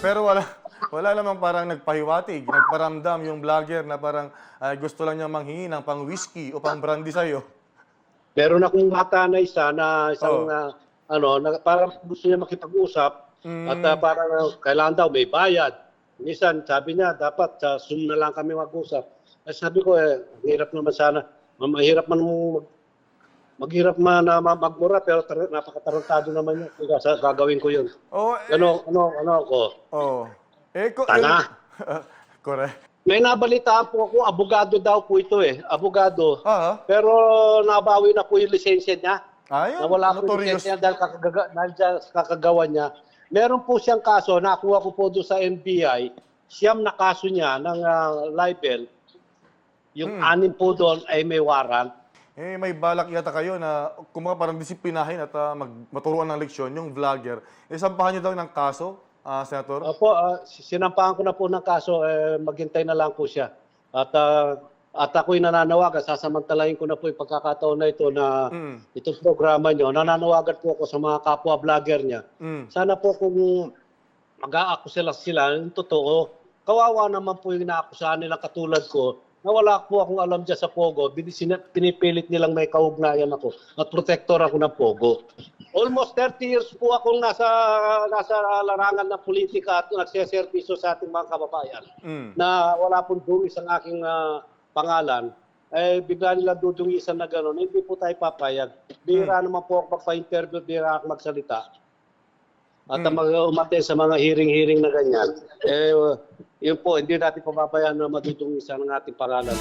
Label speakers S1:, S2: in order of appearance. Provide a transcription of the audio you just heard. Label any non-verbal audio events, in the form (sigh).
S1: pero wala wala namang parang nagpahiwatig, nagparamdam yung vlogger na parang ah, gusto lang niya manghingi ng pang whiskey o pang brandy sa'yo.
S2: Meron akong bata na isa na isang
S1: Oh.
S2: na, ano, na, parang gusto niya makipag-usap
S1: Mm.
S2: at uh, parang uh, kailangan daw may bayad. Minsan sabi niya dapat sa Zoom na lang kami mag-usap. Eh, sabi ko eh hirap naman sana. Ma- Mahirap man mag, maghirap man na ma- magmura pero tar- napakatarantado naman yun. Kaya sa gagawin ko yun.
S1: Oh, eh,
S2: Ano, ano, ano ako?
S1: oh. Eh, ko,
S2: Tanga.
S1: eh, (laughs) correct.
S2: May nabalitaan po ako, abogado daw po ito eh. Abogado.
S1: Ah,
S2: Pero nabawi na po yung lisensya niya.
S1: ayun.
S2: Nawala po yung
S1: notorious.
S2: lisensya dahil, kakagaga, dahil dyan sa kakagawa niya. Meron po siyang kaso, nakuha ko po doon sa NBI, siyam na kaso niya ng ah, libel. Yung
S1: Hmm.
S2: anim po doon ay may warrant.
S1: Eh, may balak yata kayo na kumaga parang disiplinahin at ah, mag, maturuan ng leksyon yung vlogger. Eh, sampahan niyo daw ng kaso, ah, Senator?
S2: Opo, ah, sinampahan ko na po ng kaso, eh, maghintay na lang po siya. At, ah, at ako'y nananawagan, sasamantalahin ko na po yung pagkakataon na ito na
S1: Mm.
S2: itong programa nyo. Nananawagan po ako sa mga kapwa vlogger niya.
S1: Mm.
S2: Sana po kung mag-aakusila sila, yung totoo, kawawa naman po yung naakusahan nila katulad ko, na wala po akong alam dyan sa Pogo, pinipilit nilang may kaugnayan ako at protector ako ng Pogo. Almost 30 years po akong nasa, nasa larangan ng politika at nagseservisyo sa ating mga kababayan
S1: Mm.
S2: na wala pong dungis ang aking ah, pangalan, eh bigla nila dudungisan na gano'n, hindi po tayo papayag. Bira naman po ako magpa-interview, bira ako magsalita. At
S1: Hmm.
S2: mag umate sa mga hearing-hearing na ganyan, eh, yun po, hindi natin pababayaan na matutong isa ng ating pangalan.